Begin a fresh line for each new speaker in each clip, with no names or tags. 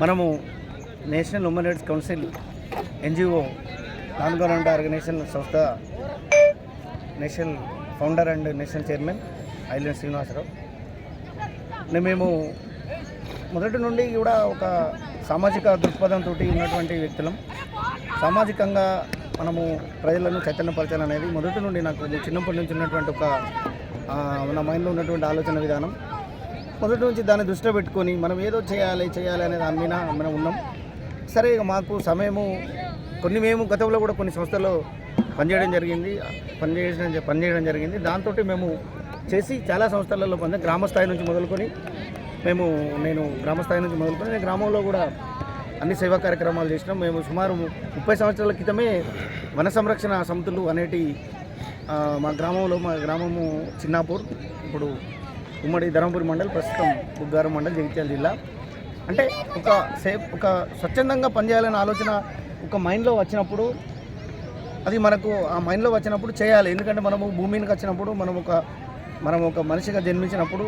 మనము national human rights council NGO non government organisation సంస్థ national founder and national chairman Ailen Srinivasarao. మేము మొదటి నుండి కూడా ఒక సామాజిక దృక్పథంతో ఉన్నటువంటి వ్యక్తులం. సామాజికంగా మనము ప్రజలను చైతన్యపరచాలనేది మొదటి నుండి నాకు చిన్నప్పటి నుంచి ఉన్నటువంటి ఒక నా మైండ్లో ఉన్నటువంటి ఆలోచన విధానం. మొదటి నుంచి దాన్ని దృష్టిలో పెట్టుకొని మనం ఏదో చేయాలి చేయాలి అనే దాని మీద మనం ఉన్నాం. సరే ఇక మాకు సమయము కొన్ని మేము గతంలో కూడా కొన్ని సంస్థల్లో పనిచేయడం జరిగింది. పనిచేసిన పనిచేయడం జరిగింది. దాంతో మేము చేసి చాలా సంస్థలలో పని గ్రామ స్థాయి నుంచి మొదలుకొని మేము నేను గ్రామ స్థాయి నుంచి మొదలుకొని నేను గ్రామంలో కూడా అన్ని సేవా కార్యక్రమాలు చేసినాం. మేము సుమారు ముప్పై సంవత్సరాల క్రితమే వన సంరక్షణ సమితులు అనేటి మా గ్రామంలో మా గ్రామము చిన్నాపూర్. ఇప్పుడు ఉమ్మడి ధర్మపురి మండల్ ప్రస్తుతం బుగ్గారం మండల్ జగిత్యాల జిల్లా. అంటే ఒక సేఫ్ ఒక స్వచ్ఛందంగా పనిచేయాలనే ఆలోచన ఒక మైండ్లో వచ్చినప్పుడు అది మనకు ఆ మైండ్లో వచ్చినప్పుడు చేయాలి. ఎందుకంటే మనము భూమి మీదకి వచ్చినప్పుడు మనం ఒక మనం ఒక మనిషిగా జన్మించినప్పుడు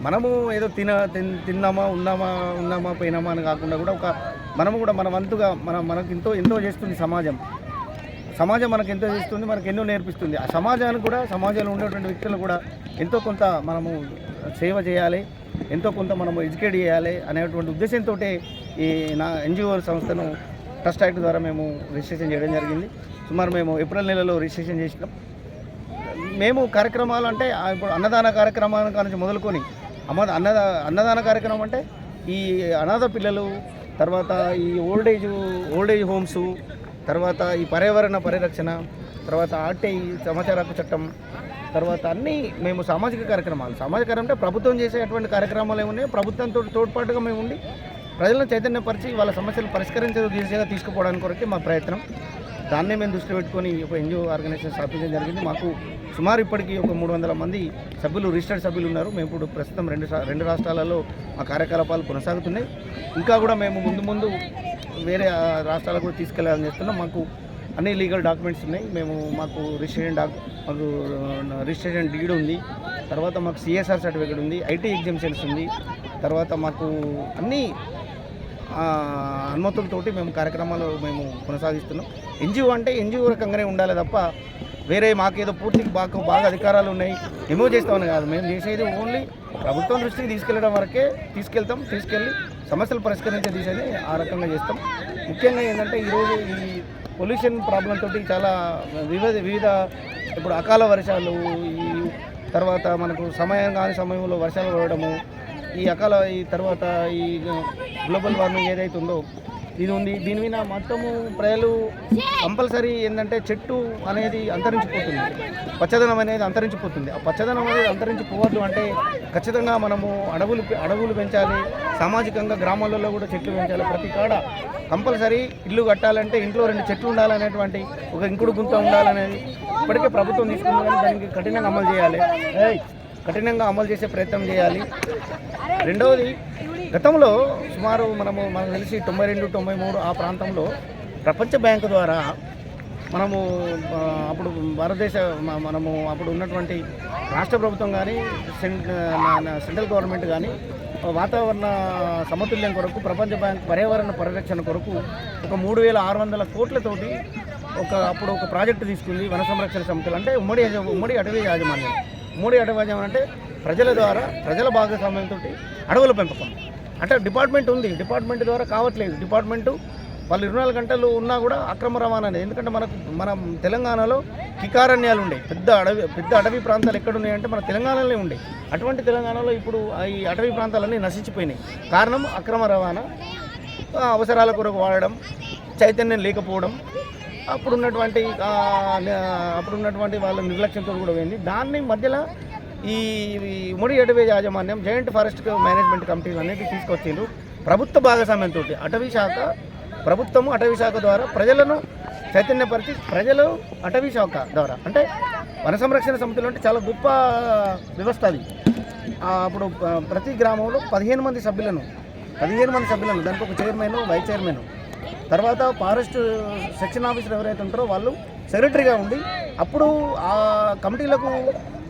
మనము ఏదో తిన తిన్- తిన్నామా ఉన్నామా ఉన్నామా పోయినామా అని కాకుండా కూడా ఒక మనము కూడా మన వంతుగా మన మనకు ఎంతో ఎంతో చేస్తుంది సమాజం. సమాజం మనకు ఎంతో చేస్తుంది మనకు ఎన్నో నేర్పిస్తుంది. ఆ సమాజానికి కూడా సమాజంలో ఉండేటువంటి వ్యక్తులు కూడా ఎంతో కొంత మనము సేవ చేయాలి ఎంతో కొంత మనము ఎడ్యుకేట్ చేయాలి అనేటువంటి ఉద్దేశంతో ఈ నా ఎన్జిఓ సంస్థను ట్రస్ట్ యాక్ట్ ద్వారా మేము రిజిస్ట్రేషన్ చేయడం జరిగింది. సుమారు మేము ఏప్రిల్ నెలలో రిజిస్ట్రేషన్ చేసినాం. మేము కార్యక్రమాలు అంటే ఆ ఇప్పుడు అన్నదాన కార్యక్రమాల నుంచి మొదలుకొని అమ్మ అన్నద అన్నదాన కార్యక్రమం అంటే ఈ అనాథ పిల్లలు తర్వాత ఈ old age old age homes తర్వాత ఈ పర్యావరణ పరిరక్షణ తర్వాత ఆర్టీఐ సమాచార హక్కు చట్టం తర్వాత అన్నీ మేము సామాజిక కార్యక్రమాలు. సామాజిక కార్యక్రమం అంటే ప్రభుత్వం చేసేటువంటి కార్యక్రమాలు ఏమున్నాయి? ప్రభుత్వంతో తోడ్పాటుగా మేము ఉండి ప్రజలను చైతన్యపరిచి వాళ్ళ సమస్యలు పరిష్కరించే దిశగా తీసుకుపోవడానికి కొరకే మా ప్రయత్నం. దాన్నే మేము దృష్టిలో పెట్టుకొని ఒక ఎన్జిఓ ఆర్గనైజేషన్ స్థాపించడం జరిగింది. మాకు సుమారు ఇప్పటికీ ఒక మూడు వందల మంది సభ్యులు రిజిస్టర్డ్ సభ్యులు ఉన్నారు. మేము ఇప్పుడు ప్రస్తుతం రెండు రెండు రాష్ట్రాలలో మా కార్యకలాపాలు కొనసాగుతున్నాయి. ఇంకా కూడా మేము ముందు ముందు వేరే ఆ, రాష్ట్రాలకు కూడా తీసుకెళ్ళాలని చేస్తున్నాం. మాకు అన్ని లీగల్ డాక్యుమెంట్స్ ఉన్నాయి. మేము మాకు రిజిస్ట్రేషన్ డాక్ మాకు రిజిస్ట్రేషన్ డీడ్ ఉంది. తర్వాత మాకు సిఎస్ఆర్ సర్టిఫికేట్ ఉంది ఐటీ ఎగ్జామ్షన్స్ ఉంది. తర్వాత మాకు అన్నీ అనుమతులతోటి మేము కార్యక్రమాలు మేము కొనసాగిస్తున్నాం. ఎన్జిఓ అంటే ఎన్జిఓ రకంగానే ఉండాలి తప్ప వేరే మాకేదో పూర్తిగా బాగా బాగా అధికారాలు ఉన్నాయి. ఏమో చేస్తామని కాదు. మేము చేసేది ఓన్లీ ప్రభుత్వం దృష్టికి తీసుకెళ్ళడం వరకే తీసుకెళ్తాం తీసుకెళ్ళి సమస్యలు పరిష్కరించే దిశని ఆ రకంగా చేస్తాం. ముఖ్యంగా ఏంటంటే ఈరోజు ఈ పొల్యూషన్ ప్రాబ్లం తోటి చాలా వివిధ వివిధ ఇప్పుడు అకాల వర్షాలు ఈ తర్వాత మనకు సమయం కాని సమయంలో వర్షాలు పడడము ఈ అకాల ఈ తర్వాత ఈ గ్లోబల్ వార్మింగ్ ఏదైతే ఉందో ఇది ఉంది. దీని మీద మొత్తము ప్రజలు కంపల్సరీ ఏంటంటే చెట్టు అనేది అంతరించిపోతుంది. పచ్చదనం అనేది అంతరించిపోతుంది. ఆ పచ్చదనం అనేది అంతరించిపోవద్దు అంటే ఖచ్చితంగా మనము అడవులు పె- అడవులు పెంచాలి. సామాజికంగా గ్రామాలలో కూడా చెట్లు పెంచాలి. ప్రతి కాడ కంపల్సరీ ఇల్లు కట్టాలంటే ఇంట్లో రెండు చెట్లు ఉండాలనేటువంటి ఒక ఇంకుడు గుంత ఉండాలనేది ఇప్పటికే ప్రభుత్వం తీసుకుంది. కానీ దానికి కఠినంగా అమలు చేయాలి. కఠినంగా అమలు చేసే ప్రయత్నం చేయాలి. రెండవది గతంలో సుమారు మనము మనకు తెలిసి తొంభై రెండు తొంభై మూడు ఆ ప్రాంతంలో ప్రపంచ బ్యాంకు ద్వారా మనము అప్పుడు భారతదేశ మనము అప్పుడు ఉన్నటువంటి రాష్ట్ర ప్రభుత్వం కానీ సెంట్రల్ గవర్నమెంట్ కానీ వాతావరణ సమతుల్యం కొరకు ప్రపంచ బ్యాంక్ పర్యావరణ పరిరక్షణ కొరకు ఒక మూడు వేల ఆరు వందల కోట్లతోటి ఒక అప్పుడు ఒక ప్రాజెక్టు తీసుకుంది వన సంరక్షణ సమితులు అంటే ఉమ్మడి ఉమ్మడి అటవీ యాజమాన్యం. మూడే అటవీ అంటే ప్రజల ద్వారా ప్రజల భాగస్వామ్యంతో అడవుల పెంపకం. అంటే డిపార్ట్మెంట్ ఉంది డిపార్ట్మెంట్ ద్వారా కావట్లేదు. డిపార్ట్మెంటు వాళ్ళు ఇరవై నాలుగు గంటలు ఉన్నా కూడా అక్రమ రవాణా అనేది ఎందుకంటే మనకు మనం తెలంగాణలో కికారణ్యాలు ఉండే. పెద్ద అడవి పెద్ద అటవీ ప్రాంతాలు ఎక్కడ ఉన్నాయంటే మన తెలంగాణలోనే ఉండే. అటువంటి తెలంగాణలో ఇప్పుడు ఈ అటవీ ప్రాంతాలన్నీ నశించిపోయినాయి. కారణం అక్రమ రవాణా అవసరాల కొరకు వాడడం చైతన్యం లేకపోవడం అప్పుడున్నటువంటి ఉన్నటువంటి అప్పుడు ఉన్నటువంటి వాళ్ళ నిర్లక్ష్యంతో కూడా పోయింది. దాన్ని మధ్యలో ఈ ముడి అటవీ యాజమాన్యం జాయింట్ ఫారెస్ట్ మేనేజ్మెంట్ కమిటీలు అనేవి తీసుకొచ్చిండ్రు. ప్రభుత్వ భాగస్వామ్యంతో అటవీ శాఖ ప్రభుత్వము అటవీ శాఖ ద్వారా ప్రజలను చైతన్యపరిచి ప్రజలు అటవీ శాఖ ద్వారా అంటే వన సంరక్షణ సమితులు అంటే చాలా గొప్ప వ్యవస్థ అది. అప్పుడు ప్రతి గ్రామంలో పదిహేను మంది సభ్యులను పదిహేను మంది సభ్యులను దానికి ఒక చైర్మన్ వైస్ చైర్మన్ తర్వాత ఫారెస్ట్ సెక్షన్ ఆఫీసర్ ఎవరైతే ఉంటారో వాళ్ళు సెక్రటరీగా ఉండి అప్పుడు ఆ కమిటీలకు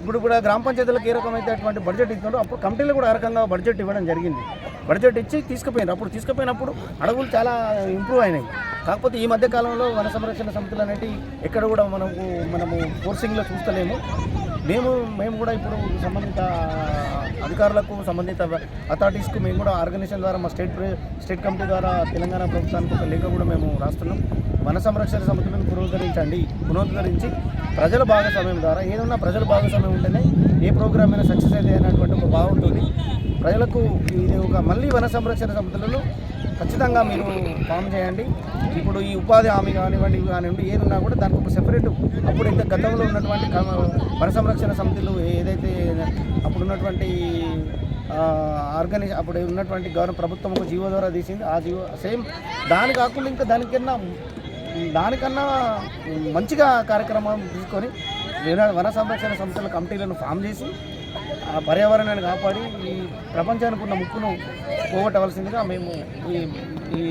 ఇప్పుడు కూడా గ్రామ పంచాయతీలకు ఏ రకమైనటువంటి బడ్జెట్ ఇస్తుందో అప్పుడు కమిటీలు కూడా ఆ రకంగా బడ్జెట్ ఇవ్వడం జరిగింది. బడ్జెట్ ఇచ్చి తీసుకుపోయినారు. అప్పుడు తీసుకుపోయినప్పుడు అడవులు చాలా ఇంప్రూవ్ అయినాయి. కాకపోతే ఈ మధ్య కాలంలో వన సంరక్షణ సమితులు అనేవి ఎక్కడ కూడా మనకు మనము ఫోర్సింగ్లో చూస్తలేము. మేము మేము కూడా ఇప్పుడు సంబంధిత అధికారులకు సంబంధిత అథారిటీస్కు మేము కూడా ఆర్గనైజేషన్ ద్వారా మా స్టేట్ స్టేట్ కమిటీ ద్వారా తెలంగాణ ప్రభుత్వానికి ఒక లేఖ కూడా మేము రాస్తున్నాం. వన సంరక్షణ సమితులను పునరుద్ధరించండి పునరుద్ధరించి ప్రజల భాగస్వామ్యం ద్వారా ఏదన్నా ప్రజల భాగస్వామ్యం ఉంటేనే ఏ ప్రోగ్రామ్ అయినా సక్సెస్ అయితే అనేటువంటి ఒక బాగుంటుంది ప్రజలకు ఇది ఒక మళ్ళీ వన సంరక్షణ సమితులను ఖచ్చితంగా మీరు ఫామ్ చేయండి. ఇప్పుడు ఈ ఉపాధి హామీ కానివ్వండి ఇవి కానివ్వండి ఏది ఉన్నా కూడా దానికి ఒక సెపరేట్ అప్పుడు ఇంత గతంలో ఉన్నటువంటి పరిసంరక్షణ వన సమితులు ఏదైతే అప్పుడు ఉన్నటువంటి ఆర్గనైజ్ అప్పుడు ఉన్నటువంటి గవర్న ప్రభుత్వం ఒక జీవో ద్వారా తీసింది. ఆ జీవో సేమ్ దాని కాకుండా ఇంకా దానికన్నా దానికన్నా మంచిగా కార్యక్రమం తీసుకొని వన- వన సంరక్షణ సంస్థల కమిటీలను ఫామ్ చేసి ఆ పర్యావరణాన్ని కాపాడి ఈ ప్రపంచానికి ఉన్న ముక్కును పోగొట్టవలసిందిగా మేము ఈ ఈ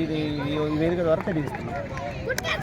ఈ వేదిక ద్వారా తెలియజేస్తున్నాం.